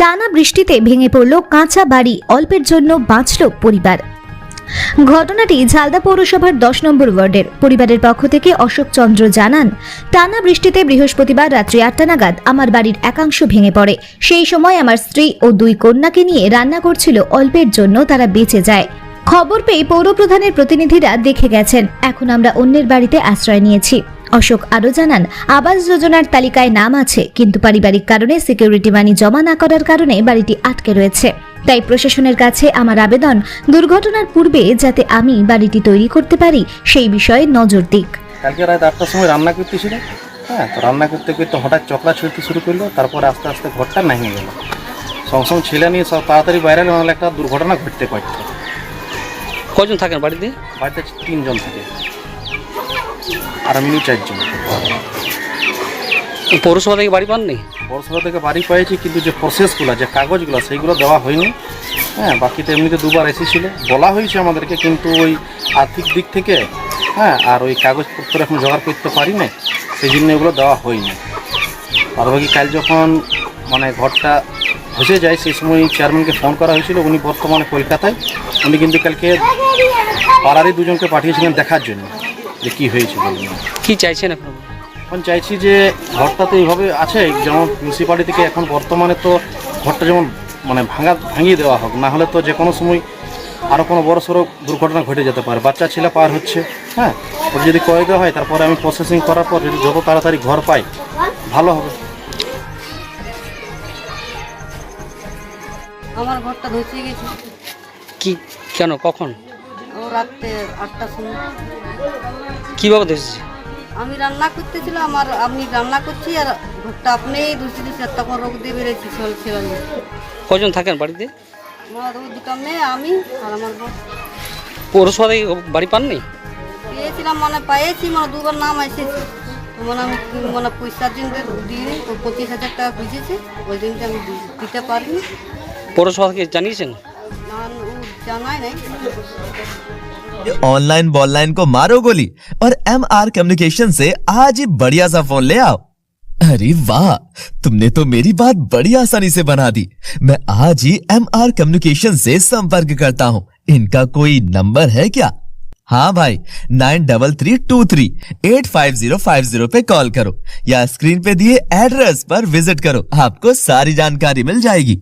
টানা বৃষ্টিতে ভেঙে পড়ল কাঁচা বাড়ি, অল্পের জন্য বাঁচল পরিবার। ঘটনাটি ঝালদা পৌরসভার দশ নম্বর ওয়ার্ডের। পরিবারের পক্ষ থেকে অশোক চন্দ্র জানান, টানা বৃষ্টিতে বৃহস্পতিবার রাত্রি আটটা নাগাদ আমার বাড়ির একাংশ ভেঙে পড়ে। সেই সময় আমার স্ত্রী ও দুই কন্যাকে নিয়ে রান্না করছিল, অল্পের জন্য তারা বেঁচে যায়। খবর পেয়ে পৌরপ্রধানের প্রতিনিধিরা দেখে গেছেন, এখন আমরা অন্যের বাড়িতে আশ্রয় নিয়েছি। অশোক আরও জানান আবাস যোজনার তালিকায় নাম আছে কিন্তু পারিবারিক কারণে সিকিউরিটি মানি জমা না করার কারণে বাড়িটি আটকে রয়েছে। তাই প্রশাসনের কাছে আমার আবেদন দুর্ঘটনার পূর্বে যাতে আমি বাড়িটি তৈরি করতে পারি সেই বিষয়ে নজর দিক। কালকে রাত আটটার সময় রান্না করতেছিল। হ্যাঁ তো রান্না করতে করতে হঠাৎ চকলা ছুটতে শুরু করল তারপরে আস্তে আস্তে ঘরটা ভেঙে গেল। সঙ্গে সঙ্গে ছেলে নিয়ে সব তাড়াতাড়ি বাইরে নাহলে একটা দুর্ঘটনা ঘটতে পারত। কজন থাকেন বাড়িতে? বাড়িতে তিনজন থাকে। আর আমি চারজন পৌরসভা থেকে বাড়ি পাননি? পৌরসভা থেকে বাড়ি পেয়েছি কিন্তু যে প্রসেসগুলো যে কাগজগুলো সেইগুলো দেওয়া হয়নি। হ্যাঁ বাকিতে এমনিতে দুবার এসেছিল। বলা হয়েছে আমাদেরকে কিন্তু ওই আর্থিক দিক থেকে হ্যাঁ আর ওই কাগজপত্র এখন জোগাড় করতে পারি না সেই জন্য এগুলো দেওয়া হয়নি। আর বাকি কাল যখন মানে ঘরটা ভেসে যায় সেই সময় চেয়ারম্যানকে ফোন করা হয়েছিল উনি বর্তমানে কলকাতায়। উনি কিন্তু কালকে পাড়ারই দুজনকে পাঠিয়েছিলেন দেখার জন্য। যে কী হয়েছে বলুন। কি চাইছেন এখন? এখন চাইছি যে ঘরটা তো এইভাবে আছে যেমন মিউনিসিপালিটি থেকে এখন বর্তমানে তো ঘরটা যেমন মানে ভাঙা ভাঙিয়ে দেওয়া হোক না হলে তো যে কোনো সময় আরও কোনো বড় সড়ো দুর্ঘটনা ঘটে যেতে পারে। বাচ্চা ছেলে পার হচ্ছে হ্যাঁ? ওটা যদি করে দেওয়া হয় তারপরে আমি প্রসেসিং করার পর যদি যত তাড়াতাড়ি ঘর পাই ভালো হবে। আমার ঘরটা ধসে গেছে। কি কেন কখন? রাত্রে আটটার সময়। কীভাবে ধরেছে আমি রান্না করতেছিলাম আমার আমি রান্না করছি আর ঘরটা ধসে দিচ্ছে আর তখন রোগ দিয়ে বেড়েছি ছেলে কজন থাকেন বাড়িতে? আমার ওই দুটো মেয়ে আমি আর আমার বর পৌরসভা থেকে বাড়ি পাননি? পেয়েছিলাম মানে পেয়েছি মানে দুবার নাম এসেছে। তো মানে আমি মানে পয়সার দিন দিইনি ওই পঁচিশ হাজার টাকা খুঁজেছে ওই দিনটা আমি দিতে পারিনি। পৌরসভা থেকে জানিয়েছেন? ऑनलाइन बॉललाइन को मारो गोली और एम आर कम्युनिकेशन से आज ही बढ़िया सा फ़ोन ले आओ। अरे वाह, तुमने तो मेरी बात बड़ी आसानी से बना दी। मैं आज ही एम आर कम्युनिकेशन से संपर्क करता हूँ। इनका कोई नंबर है क्या? हाँ भाई nine double three two three eight five zero five zero पे कॉल करो या स्क्रीन पे दिए एड्रेस पर विज़िट करो। आपको सारी जानकारी मिल जाएगी।